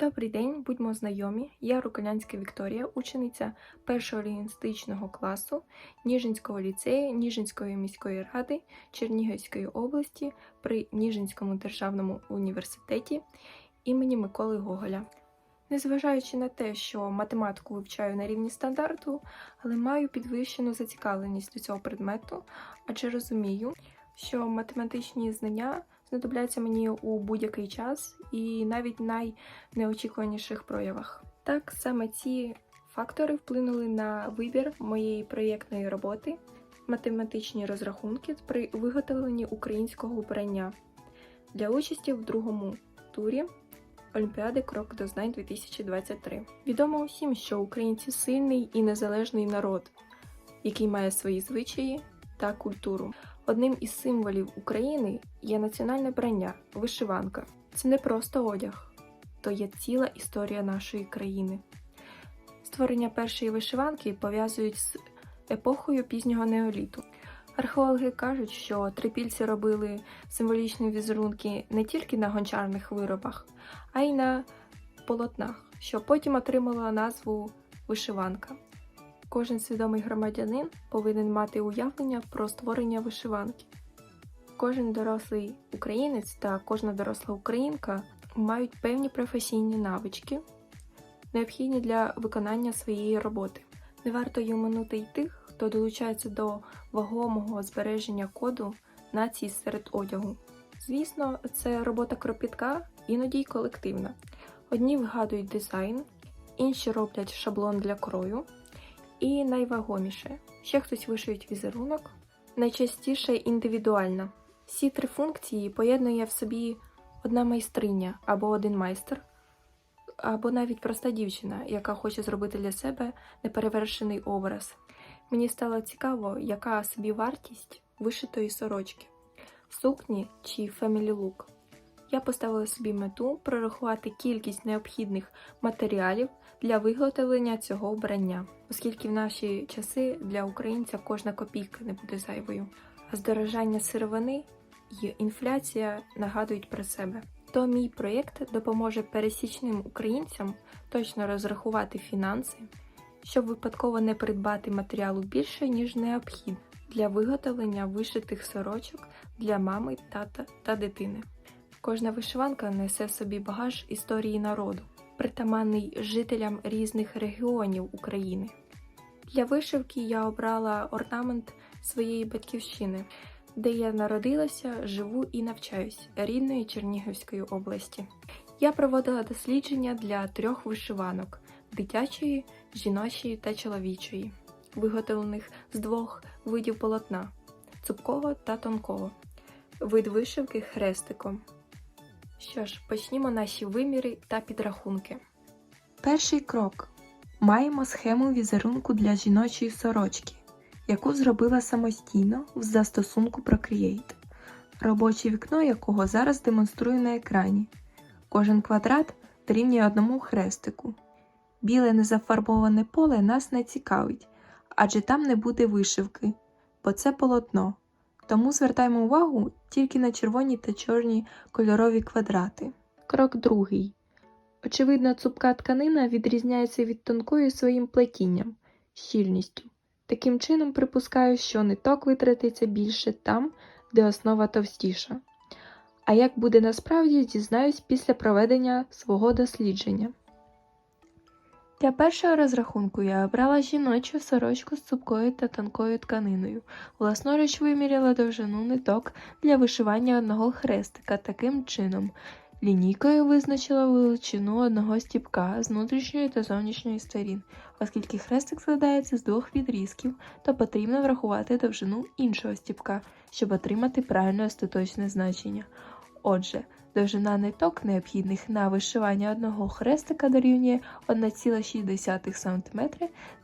Добрий день, будьмо знайомі. Я Руколянська Вікторія, учениця першого лінгвістичного класу Ніжинського ліцею Ніжинської міської ради Чернігівської області при Ніжинському державному університеті імені Миколи Гоголя. Незважаючи на те, що математику вивчаю на рівні стандарту, але маю підвищену зацікавленість до цього предмету, адже розумію, що математичні знання знадобляться мені у будь-який час і навіть в найнеочікуваніших проявах. Так, саме ці фактори вплинули на вибір моєї проєктної роботи, математичні розрахунки при виготовленні українського вбрання для участі в другому турі Олімпіади Крок до знань 2023. Відомо усім, що українці сильний і незалежний народ, який має свої звичаї та культуру. Одним із символів України є національне брання вишиванка. Це не просто одяг, то є ціла історія нашої країни. Створення першої вишиванки пов'язують з епохою пізнього неоліту. Археологи кажуть, що трипільці робили символічні візерунки не тільки на гончарних виробах, а й на полотнах, що потім отримала назву вишиванка. Кожен свідомий громадянин повинен мати уявлення про створення вишиванки. Кожен дорослий українець та кожна доросла українка мають певні професійні навички, необхідні для виконання своєї роботи. Не варто й оминути й тих, хто долучається до вагомого збереження коду нації серед одягу. Звісно, це робота кропітка, іноді й колективна. Одні вигадують дизайн, інші роблять шаблон для крою. І найвагоміше, ще хтось вишиють візерунок, найчастіше індивідуальна. Всі три функції поєднує в собі одна майстриня або один майстер, або навіть проста дівчина, яка хоче зробити для себе неперевершений образ. Мені стало цікаво, яка собі вартість вишитої сорочки, сукні чи фемілі лук. Я поставила собі мету прорахувати кількість необхідних матеріалів для виготовлення цього вбрання, оскільки в наші часи для українця кожна копійка не буде зайвою, а здорожання сировини і інфляція нагадують про себе. То мій проєкт допоможе пересічним українцям точно розрахувати фінанси, щоб випадково не придбати матеріалу більше, ніж необхідно для виготовлення вишитих сорочок для мами, тата та дитини. Кожна вишиванка несе собі багаж історії народу, притаманний жителям різних регіонів України. Для вишивки я обрала орнамент своєї батьківщини, де я народилася, живу і навчаюсь рідної Чернігівської області. Я проводила дослідження для трьох вишиванок дитячої, жіночої та чоловічої, виготовлених з двох видів полотна цупкого та тонкого, вид вишивки хрестиком. Що ж, почнімо наші виміри та підрахунки. Перший крок. Маємо схему візерунку для жіночої сорочки, яку зробила самостійно в застосунку Procreate, робоче вікно якого зараз демонструю на екрані. Кожен квадрат дорівнює одному хрестику. Біле незафарбоване поле нас не цікавить, адже там не буде вишивки, бо це полотно. Тому звертаємо увагу тільки на червоні та чорні кольорові квадрати. Крок другий. Очевидно, цупка тканина відрізняється від тонкої своїм плетінням, щільністю. Таким чином, припускаю, що ниток витратиться більше там, де основа товстіша. А як буде насправді, дізнаюсь після проведення свого дослідження. Для першого розрахунку я обрала жіночу сорочку з цупкою та тонкою тканиною. Власноруч виміряла довжину ниток для вишивання одного хрестика таким чином. Лінійкою визначила величину одного стіпка з внутрішньої та зовнішньої сторін. Оскільки хрестик складається з двох відрізків, то потрібно врахувати довжину іншого стіпка, щоб отримати правильне остаточне значення. Отже, довжина ниток, необхідних на вишивання одного хрестика, дорівнює 1,6 см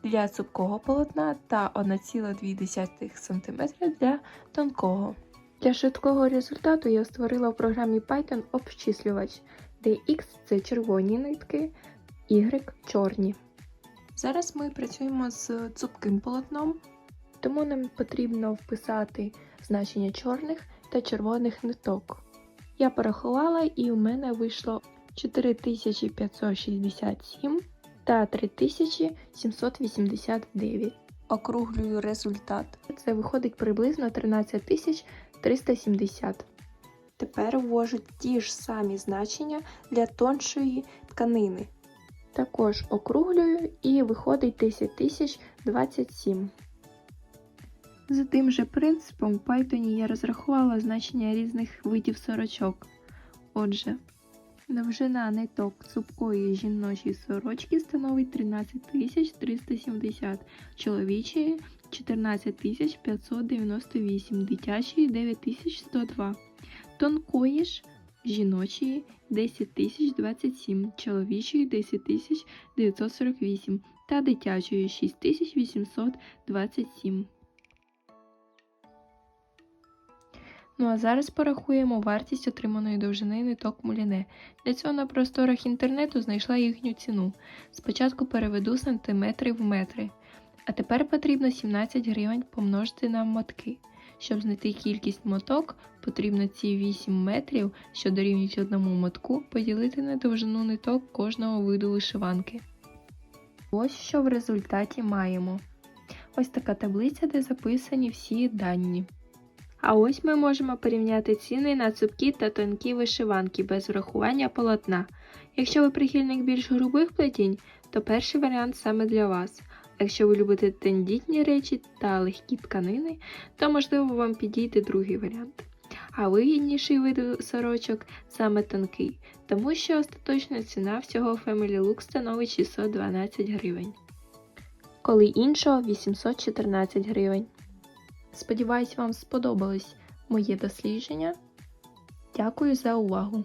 для цупкого полотна та 1,2 см для тонкого. Для швидкого результату я створила в програмі Python обчислювач, де X це червоні нитки, Y чорні. Зараз ми працюємо з цупким полотном, тому нам потрібно вписати значення чорних та червоних ниток. Я порахувала і у мене вийшло 4567 та 3789. Округлюю результат. Це виходить приблизно 13370. Тепер ввожу ті ж самі значення для тоншої тканини. Також округлюю і виходить 10027. За тим же принципом в Python я розрахувала значення різних видів сорочок. Отже, довжина ниток цупкої жіночої сорочки становить 13370, чоловічої 14598, дитячої 9102, тонкої ж жіночої 10027, чоловічої 10948 та дитячої 6827. Ну а зараз порахуємо вартість отриманої довжини ниток муліне. Для цього на просторах інтернету знайшла їхню ціну. Спочатку переведу сантиметри в метри. А тепер потрібно 17 гривень помножити на мотки. Щоб знайти кількість моток, потрібно ці 8 метрів, що дорівнюють одному мотку, поділити на довжину ниток кожного виду вишиванки. Ось що в результаті маємо. Ось така таблиця, де записані всі дані. А ось ми можемо порівняти ціни на цупкі та тонкі вишиванки без врахування полотна. Якщо ви прихильник більш грубих плетінь, то перший варіант саме для вас. Якщо ви любите тендітні речі та легкі тканини, то можливо вам підійде другий варіант. А вигідніший вид сорочок саме тонкий, тому що остаточна ціна всього Family Look становить 612 гривень, коли іншого 814 гривень. Сподіваюсь, вам сподобалось моє дослідження. Дякую за увагу!